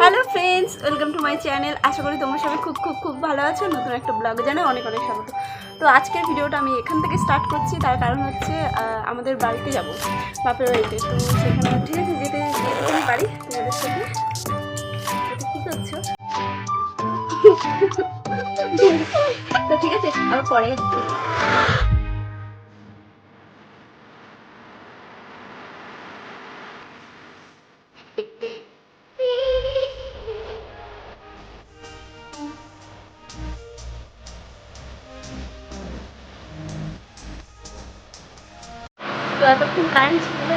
Hello friends welcome to my channel আশা করি তোমরা সবাই খুব খুব খুব ভালো আছো। নতুন একটা ব্লগ জানে অনেক অনেক স্বাগত। তো আজকের ভিডিওটা আমি এখান থেকে স্টার্ট করছি। তার কারণ হচ্ছে আমাদের বাড়িতে যাব। বাপের বাড়িতে। তো সেখানে ঠিক আছে, যেতে যেতে সাথে। তো ঠিক আছে, আবার পরে তো এতক্ষণ কারেন্ট ছিল না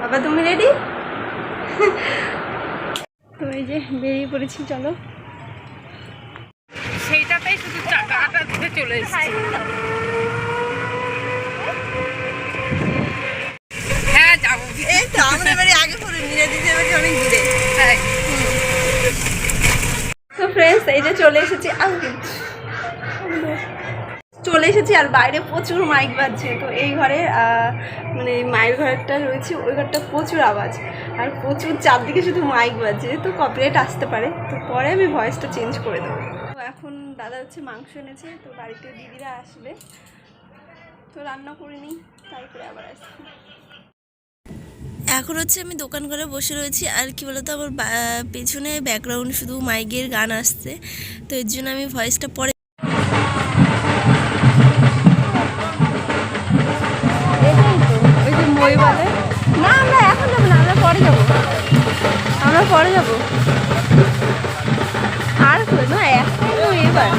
বাবা তুমি রেডি তো এই যে বেরিয়ে পড়েছি চলো। সেইটাতেই শুধু চাকাটা ধরে চলে এসেছি। হ্যাঁ যাব। এই তো আগে বাড়ি অনেক দূরে। হ্যাঁ তো ফ্রেন্ডস এই যে চলে এসেছি। চলে এসেছি আর বাইরে প্রচুর মাইক বাজছে। তো এই ঘরে মানে মায়ের ঘরটা রয়েছে, ওই ঘরটা প্রচুর আওয়াজ। আর প্রচুর চারদিকে শুধু মাইক বাজছে, তো কপিরাইট আসতে পারে। তো পরে আমি ভয়েসটা চেঞ্জ করে দেবো। তো এখন দাদা হচ্ছে মাংস এনেছে, তো বাড়িতে দিদিরা আসবে। তো রান্না করিনি তারপরে আবার আসবে এখন হচ্ছে আমি দোকান করে বসে রয়েছি, আর কি বলতো, আমার পেছনে ব্যাকগ্রাউন্ড শুধু মাইকের গান আসছে। তো এর জন্য আমি ভয়েসটা পরে পরে যাব। আর না একটাই এবার।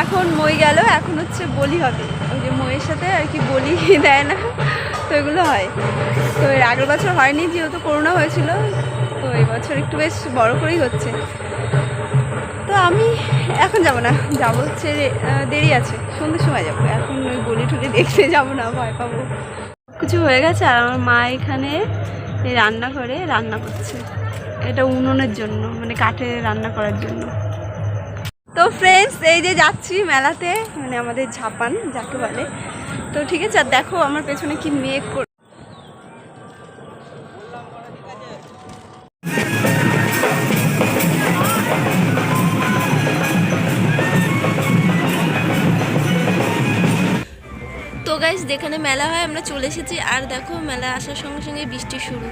এখন মই গেল, এখন হচ্ছে বলি হবে। ওই যে মইয়ের সাথে আর কি বলি দেয় না, তো এগুলো হয়। তো এর আগের বছর হয়নি, যেহেতু করোনা হয়েছিল, তো এই বছর একটু বেশ বড় করেই হচ্ছে। তো আমি এখন যাব না, যাব হচ্ছে দেরি আছে, সন্ধ্যের সময় যাব। এখন ওই বলি টুলি দেখতে যাব না, ভয় পাবো। কিছু হয়ে গেছে, আর আমার মা এখানে রান্না করে রান্না করছে। এটা উনুনের জন্য মানে কাঠে রান্না করার জন্য। তো ফ্রেন্ডস এই যে যাচ্ছি মেলাতে মানে আমাদের ঝাপান যাকে বলে। তো ঠিক আছে, আর দেখো আমার পেছনে কি মেঘ যেখানে মেলা হয়, আমরা চলে এসেছি। আর দেখো, মেলা আসার সঙ্গে সঙ্গে বৃষ্টি শুরু।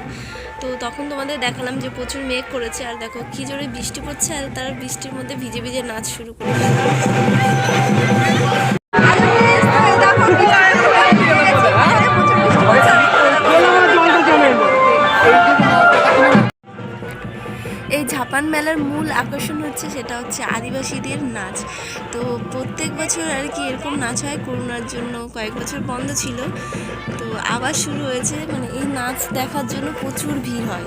তো তখন তোমাদের দেখালাম যে প্রচুর মেঘ করেছে। আর দেখো, কী জোরে বৃষ্টি পড়ছে, আর তারা বৃষ্টির মধ্যে ভিজে ভিজে নাচ শুরু করেছে। ঝাপান মেলার মূল আকর্ষণ হচ্ছে সেটা হচ্ছে আদিবাসীদের নাচ। তো প্রত্যেক বছর আর কি এরকম নাচ হয়। করোনার জন্য কয়েক বছর বন্ধ ছিল। তো আবার শুরু হয়েছে। মানে এই নাচ দেখার জন্য প্রচুর ভিড় হয়।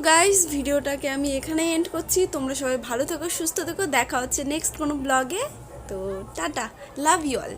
তো গাইস ভিডিওটাকে আমি এখানে এন্ড করছি। তোমরা সবাই ভালো থেকো, সুস্থ থেকো। দেখা হচ্ছে নেক্সট কোনো ব্লগে তো টাটা লাভ ইউ অল